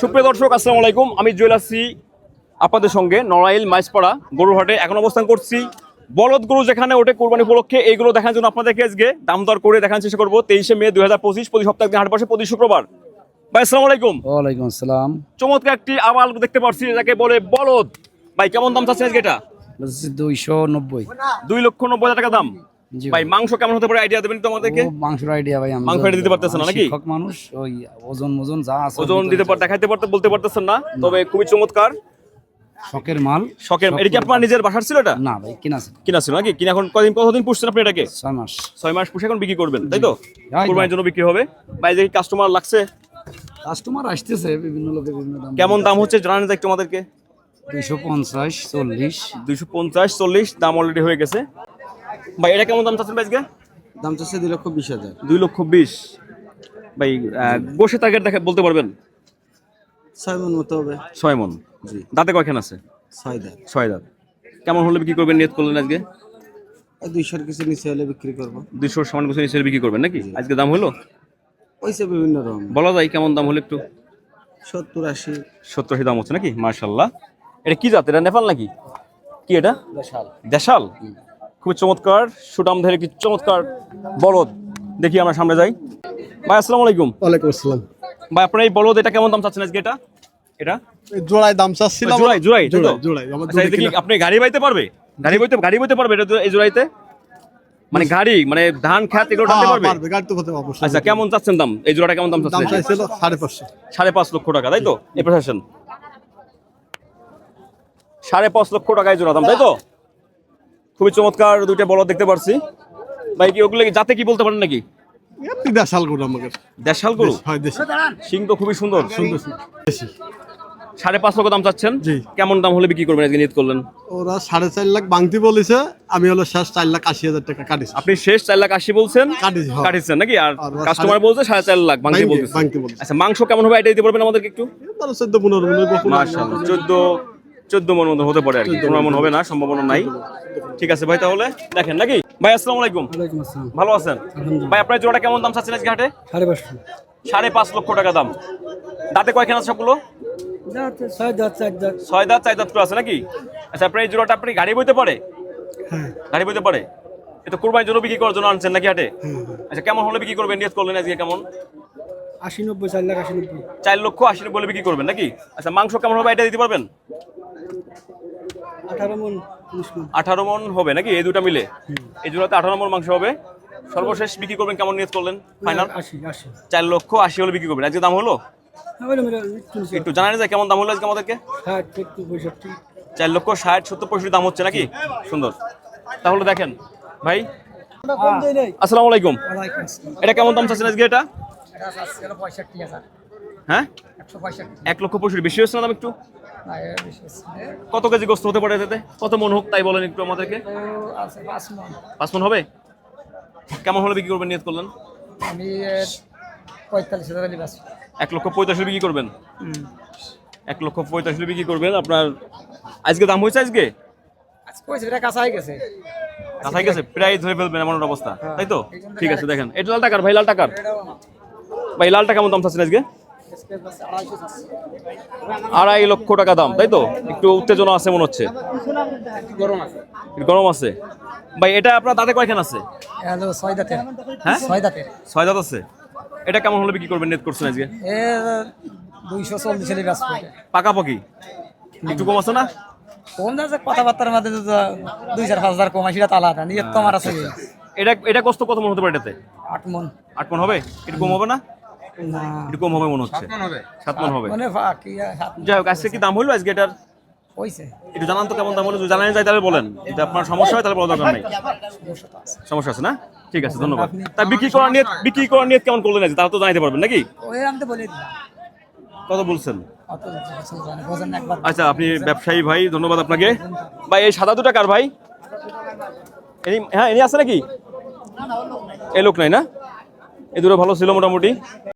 সুপ্রিয় দর্শক আসসালামু আলাইকুম। আমি জুয়েল আসছি আপনাদের সঙ্গে নড়াইল মাইসপাড়া গরুরহাটে। এখন অবস্থান করছি বলদ গরু যেখানে ওঠে কোরবানি উপলক্ষে এইগুলো দেখার জন্য আপনাদেরকে আজকে দাম দর করে দেখার চেষ্টা করব। তেইশে মে দুই হাজার পঁচিশ প্রতি সপ্তাহে হাট বসে প্রতি শুক্রবার। ভাই আসসালামু আলাইকুম। ওয়ালাইকুম আসসালাম। চমৎকার একটি আবাল দেখতে পাচ্ছি যাকে বলে বলদ। ভাই কেমন দাম চাচ্ছেন আজকে এটা? দুইশো নব্বই। দুই লক্ষ নব্বই হাজার টাকা দাম। ভাই মাংস কেমন হতে পারে আইডিয়া দেবেন তো আমাদেরকে? মাংসের আইডিয়া ভাই মাংস দিতে পারতেছেন না নাকি? শিক্ষক মানুষ ওই ওজন ওজন যা আছে ওজন দিতে পার দেখাইতে পারতে বলতে পারতেছেন না? তবে খুবই চমৎকার। শখের মাল শখের এটা কি আপনার নিজের বাসার ছিল এটা? না ভাই কিনা আছে কিনা ছিল নাকি? কিনা এখন কতদিন পুষছেন আপনি এটাকে? মাস। মাস পুষে এখন বিক্রি করবেন তাই তো। কোরবানির জন্য বিক্রি হবে। ভাই দেখি কাস্টমার লাগছে? কাস্টমার আসতেছে বিভিন্ন লোকের বিভিন্ন দাম কেমন দাম হচ্ছে জানান একটু আমাদেরকে। দুইশো পঞ্চাশ চল্লিশ। দুইশো পঞ্চাশ চল্লিশ দাম অলরেডি হয়ে গেছে। ভাই এটা কেমন দাম চাচ্ছেন ভাই আজকে? দাম চাচ্ছে দুই লক্ষ বিশ হাজার। দুই লক্ষ বিশ। ভাই গোশে টার্গেট দেখে বলতে পারবেন? ছয় মন মতো হবে। ছয় মন। জি। দাঁতে কয়খান আছে? ছয় দাম ছয় দাঁত। কেমন হলে বিক্রি করবেন নিয়ত করলেন আজকে? দুইশোর কিছু নিচে হলে বিক্রি করব। দুইশোর সামান্য কিছু নিচে বিক্রি করবেন নাকি? আজকে দাম হলো? ওইসে বিভিন্ন রকম। বলা যায় কেমন দাম হলো একটু? সত্তর আশি। সত্তর আশি দাম হচ্ছে নাকি? মার্শাল্লাহ এটা কি জাত? এটা নেপাল নাকি? কি এটা? দেশাল। দেশাল? খুব চমৎকার সুটামধের একটি চমৎকার বলদ। দেখি আমরা সামনে যাই। ভাই আসসালামু আলাইকুম। ওয়ালাইকুম আসসালাম। ভাই আপনার এই বলদ এটা কেমন দাম চাচ্ছেন আজকে এটা? এটা? জোড়ায় দাম চাচ্ছিলাম। জোড়াই জোড়াই জোড়াই জোড়াই আপনি গাড়ি বাইতে পারবে? গাড়ি বইতে গাড়ি বইতে পারবে এটা এই জোড়াইতে? মানে গাড়ি মানে ধান খ্যাত এগুলো টানতে পারবে? পারবে গাড়ি তো হতে অবশ্যই। আচ্ছা কেমন চাচ্ছেন দাম? এই জোড়াটা কেমন দাম চাচ্ছেন? দাম চাইছিল সাড়ে পাঁচশো। সাড়ে পাঁচ লক্ষ টাকা তাই তো? এই প্রশাসন? সাড়ে পাঁচ লক্ষ টাকায় জোড়া দাম তাই তো? খুবই চমৎকার দুইটা বলদ দেখতে পারছি। ভাই কি ওগুলো যাতে কি বলতে পারেন নাকি? দেশাল গরু আমাকে। দেশাল গরু? হয় দেশি। সিং তো খুবই সুন্দর। সুন্দর দেশি। সাড়ে পাঁচ লক্ষ দাম চাচ্ছেন? কেমন দাম হলে বিক্রি করবেন আজকে নিয়ত করলেন? ওরা সাড়ে চার লাখ বাংতি বলেছে আমি হলো শেষ চার লাখ আশি হাজার টাকা কাটিছি। আপনি শেষ চার লাখ আশি বলছেন? কাটিছি। কাটিছেন নাকি? আর কাস্টমার বলছে সাড়ে চার লাখ ভাঙতে বলতেছে। আচ্ছা মাংস কেমন হবে? এটা দিতে পারবেন আমাদেরকে একটু? চোদ্দ পনেরো চোদ্দ চোদ্দ মন মতো হতে পারে আর কি। পনেরো মন হবে না সম্ভাবনা নাই। ঠিক আছে ভাই তাহলে দেখেন নাকি? ভাই আসসালামু আলাইকুম। ওয়ালাইকুম ভালো আছেন? ভাই আপনার জোড়া কেমন দাম চাচ্ছেন আজকে হাটে? সাড়ে পাঁচ লক্ষ টাকা দাম। দাঁতে কয়খান সবগুলো? ছয় দাঁত চার দাঁত। করে আছে নাকি? আচ্ছা আপনার এই জোড়াটা আপনি গাড়ি বইতে পারে? হ্যাঁ। গাড়ি বইতে পারে? এটা কোরবানির জন্য বিক্রি করার জন্য আনছেন নাকি হাটে? আচ্ছা কেমন হলে বিক্রি করবেন? নিয়ত করলেন আজকে কেমন? আশি নব্বই চার লাখ আশি নব্বই। চার লক্ষ আশি বলে বিক্রি করবেন নাকি? আচ্ছা মাংস কেমন হবে? এটা দিতে পারবেন? আঠারো মন হবে নাকি? এই দুটা মিলে? এই জোড়াতে আঠারো মন মাংস হবে। সর্বশেষ বিক্রি করবেন কেমন নিয়ত করলেন? ফাইনাল চার লক্ষ আশি হলে বিক্রি করবেন। আজকে দাম হলো? একটু জানা যায় কেমন দাম হলো আজকে আমাদেরকে? পঁয়ষট্টি। চার লক্ষ ষাট সত্তর পঁয়ষট্টি দাম হচ্ছে নাকি? সুন্দর। তাহলে দেখেন ভাই। আসসালামু আলাইকুম। এটা কেমন দাম চাচ্ছেন আজকে এটা? হ্যাঁ? এক লক্ষ পঁয়ষট্টি। বেশি হচ্ছে না দাম একটু? কত কেজি গোস্ত হতে পারে এতে কত মন হোক তাই বলেন একটু আমাদেরকে। পাঁচ মন। হবে? কেমন হলে বিক্রি করবেন নিয়ত করলেন? আমি পঁয়তাল্লিশ হাজার এক লক্ষ পঁয়তাল্লিশ বিক্রি করবেন? এক লক্ষ পঁয়তাল্লিশ বিক্রি করবেন। আপনার আজকে দাম হয়েছে আজকে? হয়ে গেছে। গেছে? প্রায় ধরে ফেলবেন এমন অবস্থা। তাই তো? ঠিক আছে দেখেন। এটা লাল টাকার ভাই লাল টাকার। ভাই লালটা কেমন দাম চাচ্ছেন আজকে? আড়াই লক্ষ টাকা দাম তাই তো? একটু উত্তেজনা আছে মনে হচ্ছে। গরম আছে। গরম আছে ভাই এটা আপনার দাঁতে কয়খান আছে? ছয় হ্যাঁ? ছয় দাঁতের ছয় দাঁত আছে? এটা কেমন হলে বিক্রি করবেন? নেট করছেন আজকে? এ দুইশো চল্লিশ আলি বাঁচবে পাকাপাকি? একটু কম আছে না? যাচ্ছে কথাবার্তার মধ্যে দুই চার পাঁচ হাজার কমা সেটা তো আলাদা নিজের তো আমার আছে এটা এটা কষ্ট কত মন হতে পারে এটাতে? আট মন। আট মন হবে? একটু কম হবে না? একটু কম হবে মনে হচ্ছে। সাত মন হবে। মানে যাই হোক আজকে কি দাম হলো আজকে এটার একটু জানান তো কেমন দাম হলো জানানো যায় তাহলে বলেন। যদি আপনার সমস্যা হয় তাহলে বলা দরকার নেই। সমস্যা আছে। না? ঠিক আছে ধন্যবাদ। তা বিক্রি করার নিয়ত বিক্রি করার নিয়ত কেমন করলেন তাহলে তো জানাতে পারবেন নাকি? ওই আমি তো বলে দিলাম। কত বলছেন? আচ্ছা আপনি ব্যবসায়ী ভাই ধন্যবাদ আপনাকে। ভাই এই সাদা দুটা কার ভাই? ইনি হ্যাঁ ইনি আছে নাকি? এই লোক নাই না? এই দুটো ভালো ছিল মোটামুটি।